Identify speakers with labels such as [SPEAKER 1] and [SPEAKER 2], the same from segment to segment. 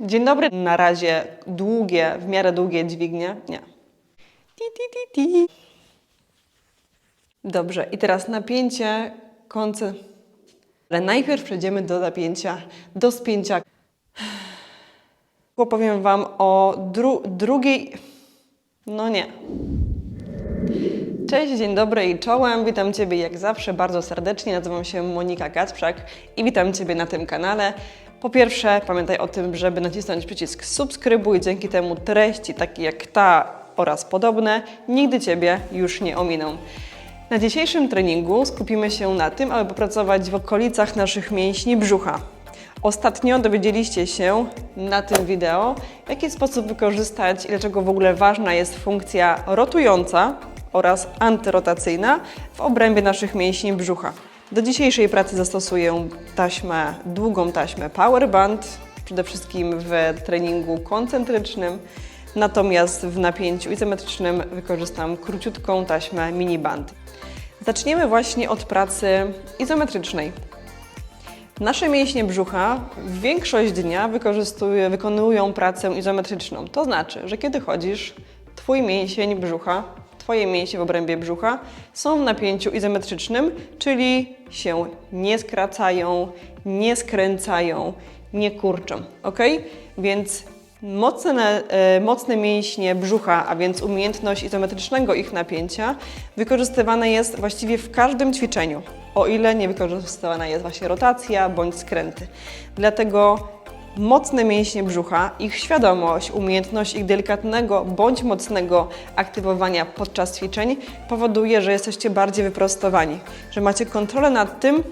[SPEAKER 1] Dzień dobry. Na razie długie, w miarę długie dźwignie. Nie. Ti, ti, ti, ti. Dobrze, i teraz napięcie końce. Ale najpierw przejdziemy do napięcia, do spięcia. Opowiem Wam o dru drugiej. No nie. Cześć, dzień dobry i czołem. Witam Ciebie jak zawsze bardzo serdecznie. Nazywam się Monika Kacprzak i witam Ciebie na tym kanale. Po pierwsze, pamiętaj o tym, żeby nacisnąć przycisk subskrybuj. Dzięki temu treści takie jak ta oraz podobne nigdy Ciebie już nie ominą. Na dzisiejszym treningu skupimy się na tym, aby popracować w okolicach naszych mięśni brzucha. Ostatnio dowiedzieliście się na tym wideo, w jaki sposób wykorzystać i dlaczego w ogóle ważna jest funkcja rotująca oraz antyrotacyjna w obrębie naszych mięśni brzucha. Do dzisiejszej pracy zastosuję taśmę, długą taśmę Powerband, przede wszystkim w treningu koncentrycznym, natomiast w napięciu izometrycznym wykorzystam króciutką taśmę miniband. Zaczniemy właśnie od pracy izometrycznej. Nasze mięśnie brzucha w większość dnia wykonują pracę izometryczną. To znaczy, że kiedy chodzisz, Twój mięsień brzucha, Twoje mięśnie w obrębie brzucha są w napięciu izometrycznym, czyli się nie skracają, nie skręcają, nie kurczą. ok? Więc mocne, e, mocne mięśnie brzucha, a więc umiejętność izometrycznego ich napięcia, wykorzystywane jest właściwie w każdym ćwiczeniu, o ile nie wykorzystywana jest właśnie rotacja bądź skręty. Dlatego mocne mięśnie brzucha, ich świadomość, umiejętność ich delikatnego bądź mocnego aktywowania podczas ćwiczeń powoduje, że jesteście bardziej wyprostowani, że macie kontrolę nad tym,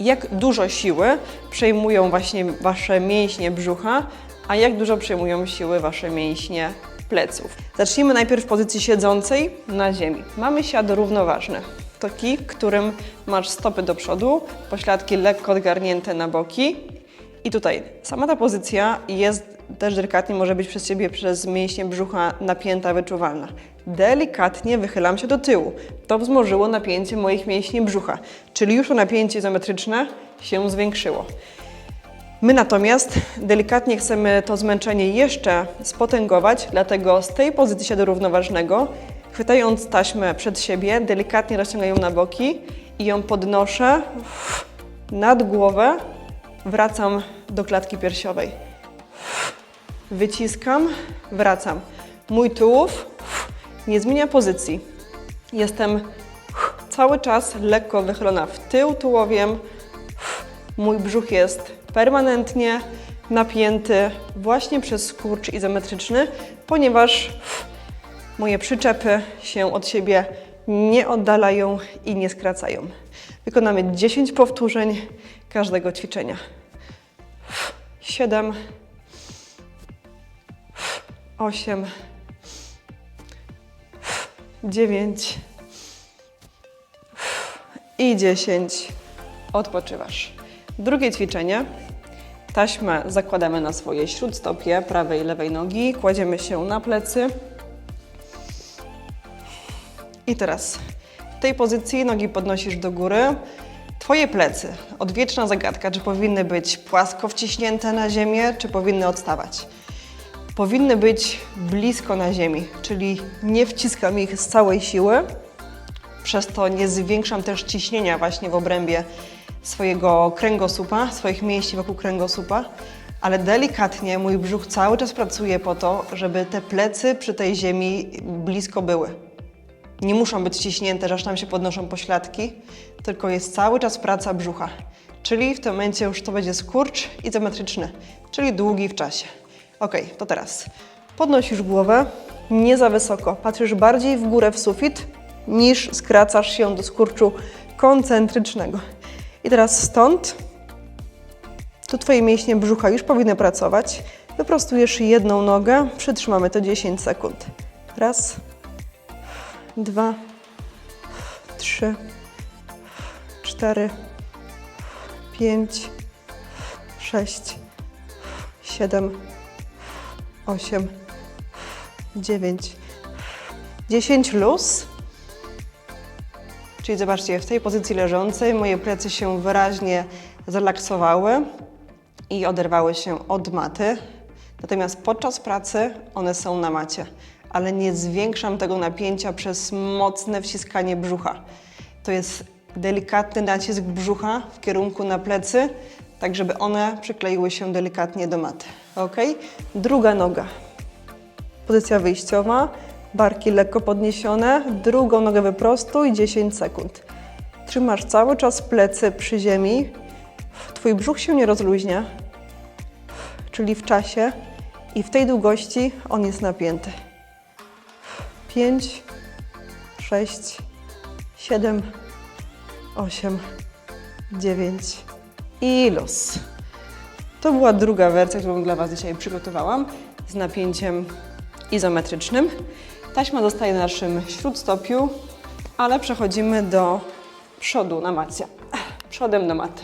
[SPEAKER 1] jak dużo siły przejmują właśnie Wasze mięśnie brzucha, a jak dużo przejmują siły Wasze mięśnie pleców. Zacznijmy najpierw w pozycji siedzącej na ziemi. Mamy siad równoważny. Taki, w którym masz stopy do przodu, pośladki lekko odgarnięte na boki. I tutaj sama ta pozycja jest też delikatnie może być przez Ciebie przez mięśnie brzucha napięta, wyczuwalna. Delikatnie wychylam się do tyłu. To wzmożyło napięcie moich mięśni brzucha, czyli już to napięcie izometryczne się zwiększyło. My natomiast delikatnie chcemy to zmęczenie jeszcze spotęgować, dlatego z tej pozycji siadu równoważnego, chwytając taśmę przed siebie, delikatnie rozciągam ją na boki i ją podnoszę nad głowę, wracam do klatki piersiowej. Wyciskam, wracam. Mój tułów nie zmienia pozycji. Jestem cały czas lekko wychylona w tył tułowiem. Mój brzuch jest permanentnie napięty właśnie przez skurcz izometryczny, ponieważ moje przyczepy się od siebie nie oddalają i nie skracają. Wykonamy 10 powtórzeń każdego ćwiczenia. 7, 8, 9 i 10. Odpoczywasz. Drugie ćwiczenie. Taśmę zakładamy na swoje śródstopie prawej i lewej nogi. Kładziemy się na plecy. I teraz w tej pozycji nogi podnosisz do góry. Twoje plecy, odwieczna zagadka, czy powinny być płasko wciśnięte na ziemię, czy powinny odstawać. Powinny być blisko na ziemi, czyli nie wciskam ich z całej siły, przez to nie zwiększam też ciśnienia właśnie w obrębie swojego kręgosłupa, swoich mięśni wokół kręgosłupa, ale delikatnie mój brzuch cały czas pracuje po to, żeby te plecy przy tej ziemi blisko były. Nie muszą być ciśnięte, że aż tam się podnoszą pośladki, tylko jest cały czas praca brzucha. Czyli w tym momencie już to będzie skurcz izometryczny, czyli długi w czasie. Ok, to teraz podnosisz głowę, nie za wysoko, patrzysz bardziej w górę w sufit, niż skracasz się do skurczu koncentrycznego. I teraz stąd, tu Twoje mięśnie brzucha już powinny pracować. Wyprostujesz jedną nogę, przytrzymamy to 10 sekund. Raz, dwa, trzy, cztery, pięć, sześć, siedem, osiem, dziewięć, dziesięć luz. Czyli zobaczcie, w tej pozycji leżącej moje plecy się wyraźnie zrelaksowały i oderwały się od maty. Natomiast podczas pracy one są na macie, ale nie zwiększam tego napięcia przez mocne wciskanie brzucha. To jest delikatny nacisk brzucha w kierunku na plecy, tak żeby one przykleiły się delikatnie do maty. Ok? Druga noga. Pozycja wyjściowa, barki lekko podniesione, drugą nogę wyprostuj, 10 sekund. Trzymasz cały czas plecy przy ziemi, Twój brzuch się nie rozluźnia, czyli w czasie i w tej długości on jest napięty. 5, 6, 7, 8, 9 i luz. To była druga wersja, którą dla Was dzisiaj przygotowałam z napięciem izometrycznym. Taśma zostaje na naszym śródstopiu, ale przechodzimy do przodu na macie. Przodem do maty.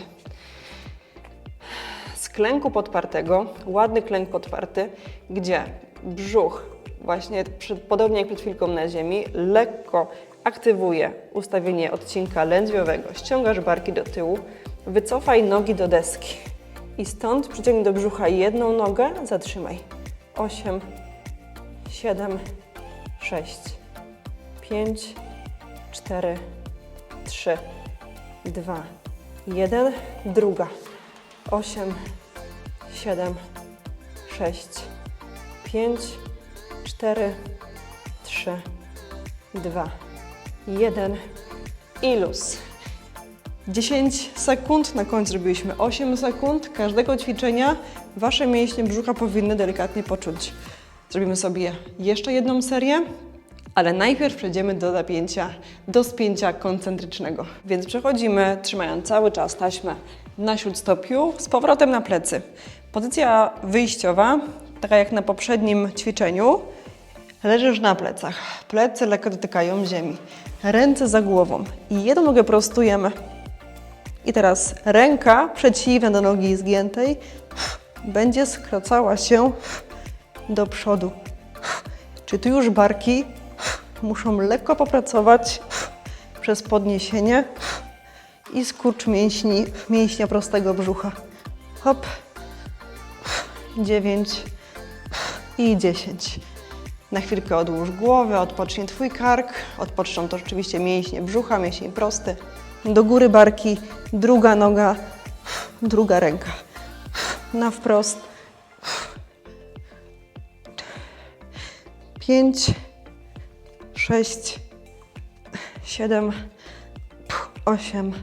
[SPEAKER 1] Z klęku podpartego, ładny klęk podparty, gdzie brzuch, właśnie przy, podobnie jak przed chwilką na ziemi, lekko aktywuje ustawienie odcinka lędźwiowego. Ściągasz barki do tyłu, wycofaj nogi do deski i stąd przyciągnij do brzucha jedną nogę, zatrzymaj. 8, 7, 6, 5, 4, 3, 2, 1. Druga. 8, 7, 6, 5, 4, 3, 2, 1 i luz. 10 sekund, na końcu zrobiliśmy 8 sekund. Każdego ćwiczenia Wasze mięśnie brzucha powinny delikatnie poczuć. Zrobimy sobie jeszcze jedną serię, ale najpierw przejdziemy do napięcia, do spięcia koncentrycznego. Więc przechodzimy, trzymając cały czas taśmę na śródstopiu, z powrotem na plecy. Pozycja wyjściowa, taka jak na poprzednim ćwiczeniu, leżysz na plecach. Plecy lekko dotykają ziemi. Ręce za głową i jedną nogę prostujemy. I teraz ręka przeciwna do nogi zgiętej będzie skracała się do przodu. Czy tu już barki muszą lekko popracować przez podniesienie i skurcz mięśni, mięśnia prostego brzucha. Hop. 9 i 10. Na chwilkę odłóż głowę, odpocznie Twój kark, odpoczną to rzeczywiście mięśnie brzucha, mięsień prosty. Do góry barki, druga noga, druga ręka. Na wprost. 5, 6, 7, 8,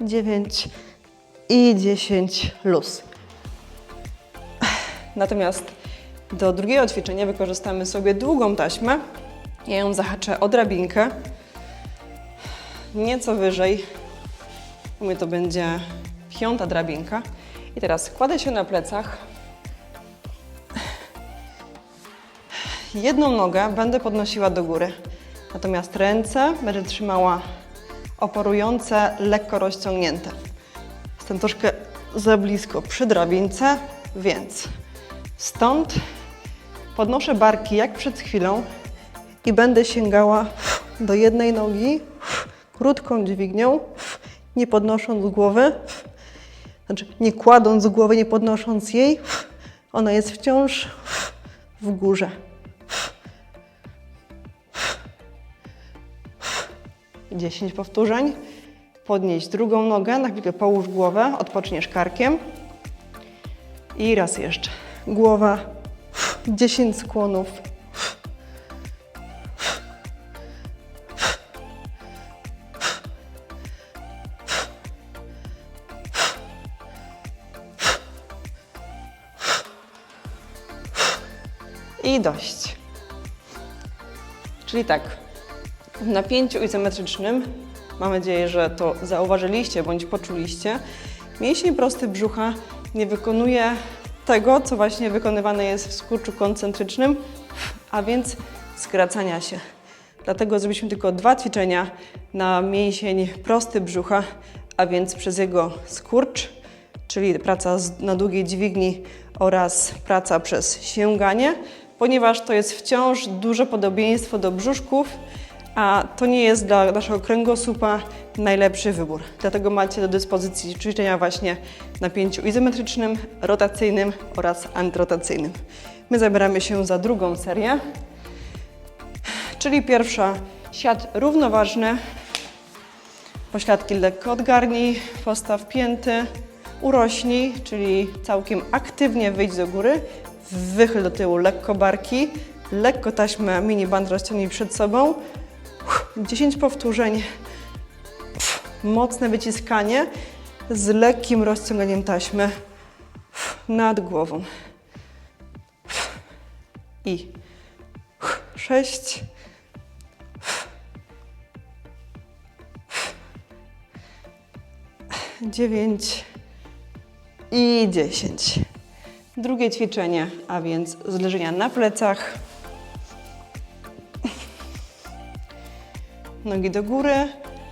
[SPEAKER 1] 9 i 10 luz. Natomiast do drugiego ćwiczenia wykorzystamy sobie długą taśmę. Ja ją zahaczę o drabinkę. Nieco wyżej. U mnie to będzie piąta drabinka. I teraz kładę się na plecach. Jedną nogę będę podnosiła do góry. Natomiast ręce będę trzymała oporujące, lekko rozciągnięte. Jestem troszkę za blisko przy drabince, więc stąd podnoszę barki jak przed chwilą i będę sięgała do jednej nogi krótką dźwignią, nie podnosząc głowy, znaczy nie kładąc głowy, nie podnosząc jej, ona jest wciąż w górze. 10 powtórzeń. Podnieść drugą nogę, na chwilkę połóż głowę, odpoczniesz karkiem. I raz jeszcze. Głowa, 10 skłonów. I dość. Czyli tak, w napięciu izometrycznym, mam nadzieję, że to zauważyliście bądź poczuliście, mięsień prosty brzucha nie wykonuje tego, co właśnie wykonywane jest w skurczu koncentrycznym, a więc skracania się. Dlatego zrobiliśmy tylko dwa ćwiczenia na mięsień prosty brzucha, a więc przez jego skurcz, czyli praca na długiej dźwigni oraz praca przez sięganie, ponieważ to jest wciąż duże podobieństwo do brzuszków, a to nie jest dla naszego kręgosłupa najlepszy wybór. Dlatego macie do dyspozycji ćwiczenia właśnie w napięciu izometrycznym, rotacyjnym oraz antyrotacyjnym. My zabieramy się za drugą serię, czyli pierwsza siat równoważny, pośladki lekko odgarnij, postaw pięty, urośnij, czyli całkiem aktywnie wyjdź do góry, wychyl do tyłu lekko barki, lekko taśmę mini band rozciągnij przed sobą, 10 powtórzeń, mocne wyciskanie z lekkim rozciąganiem taśmy nad głową. I 6, dziewięć i dziesięć. Drugie ćwiczenie, a więc zleżenia na plecach. Nogi do góry,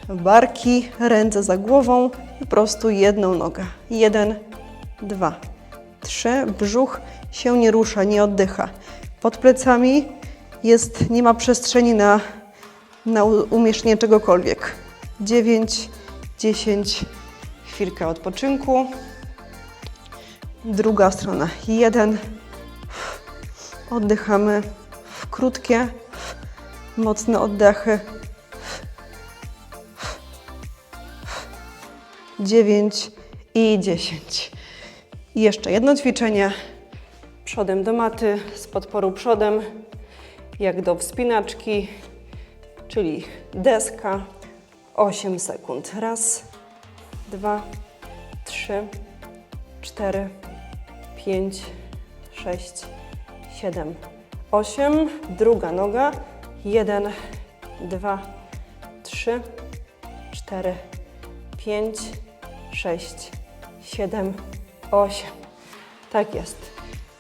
[SPEAKER 1] barki, ręce za głową, po prostu jedną nogę. Jeden, dwa, trzy. Brzuch się nie rusza, nie oddycha. Pod plecami jest, nie ma przestrzeni na, na umieszczenie czegokolwiek. Dziewięć, dziesięć. Chwilkę odpoczynku. Druga strona. Jeden. Oddychamy. Krótkie, mocne oddechy. Dziewięć i dziesięć. I jeszcze jedno ćwiczenie. Przodem do maty, z podporu przodem, jak do wspinaczki, czyli deska. 8 sekund. Raz, dwa, trzy, cztery, pięć, sześć, siedem, osiem. Druga noga. Jeden, dwa, trzy, cztery, pięć, sześć, siedem, osiem. Tak jest.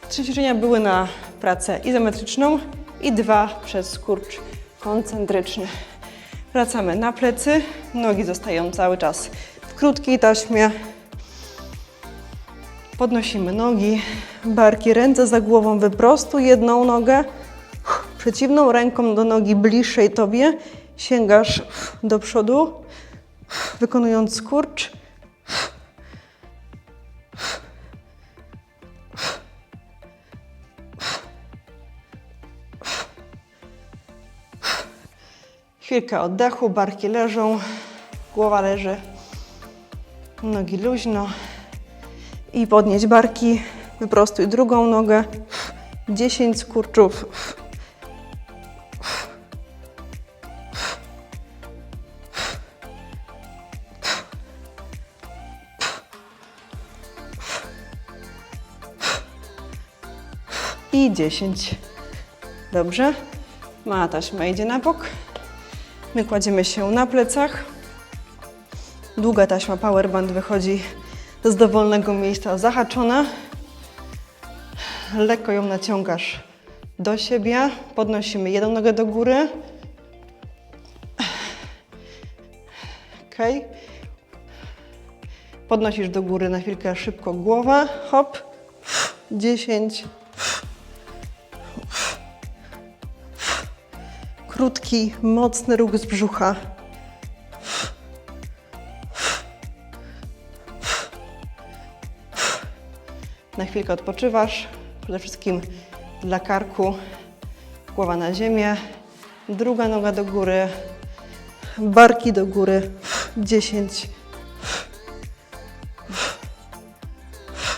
[SPEAKER 1] Trzy ćwiczenia były na pracę izometryczną i dwa przez skurcz koncentryczny. Wracamy na plecy, nogi zostają cały czas w krótkiej taśmie. Podnosimy nogi, barki, ręce za głową, wyprostuj jedną nogę, przeciwną ręką do nogi bliższej tobie, sięgasz do przodu, wykonując skurcz. Chwilkę oddechu, barki leżą, głowa leży, nogi luźno. I podnieść barki, wyprostuj drugą nogę, 10 skurczów. I 10. Dobrze. Mała taśma idzie na bok. My kładziemy się na plecach. Długa taśma powerband wychodzi z dowolnego miejsca zahaczona. Lekko ją naciągasz do siebie. Podnosimy jedną nogę do góry. Ok. Podnosisz do góry na chwilkę szybko głowę. Hop. 10. Krótki, mocny ruch z brzucha. Na chwilkę odpoczywasz. Przede wszystkim dla karku. Głowa na ziemię. Druga noga do góry. Barki do góry. 10.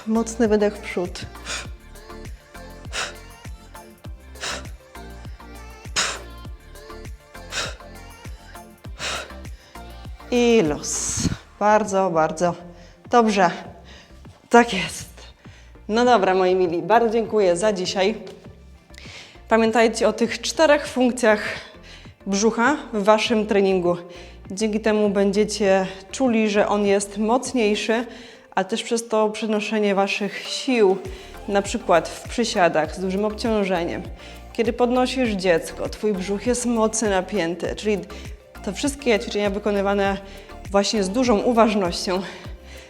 [SPEAKER 1] Mocny wydech w przód. I luz. Bardzo, bardzo dobrze. Tak jest. No dobra, moi mili, bardzo dziękuję za dzisiaj. Pamiętajcie o tych czterech funkcjach brzucha w Waszym treningu. Dzięki temu będziecie czuli, że on jest mocniejszy, a też przez to przenoszenie Waszych sił, na przykład w przysiadach z dużym obciążeniem. Kiedy podnosisz dziecko, Twój brzuch jest mocno napięty, czyli te wszystkie ćwiczenia wykonywane właśnie z dużą uważnością,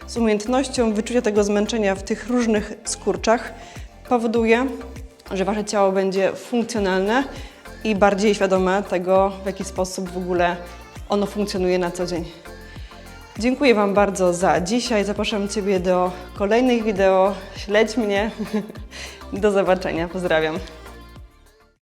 [SPEAKER 1] z umiejętnością wyczucia tego zmęczenia w tych różnych skurczach powoduje, że Wasze ciało będzie funkcjonalne, i bardziej świadome tego, w jaki sposób w ogóle ono funkcjonuje na co dzień. Dziękuję Wam bardzo za dzisiaj. Zapraszam Ciebie do kolejnych wideo. Śledź mnie. Do zobaczenia. Pozdrawiam.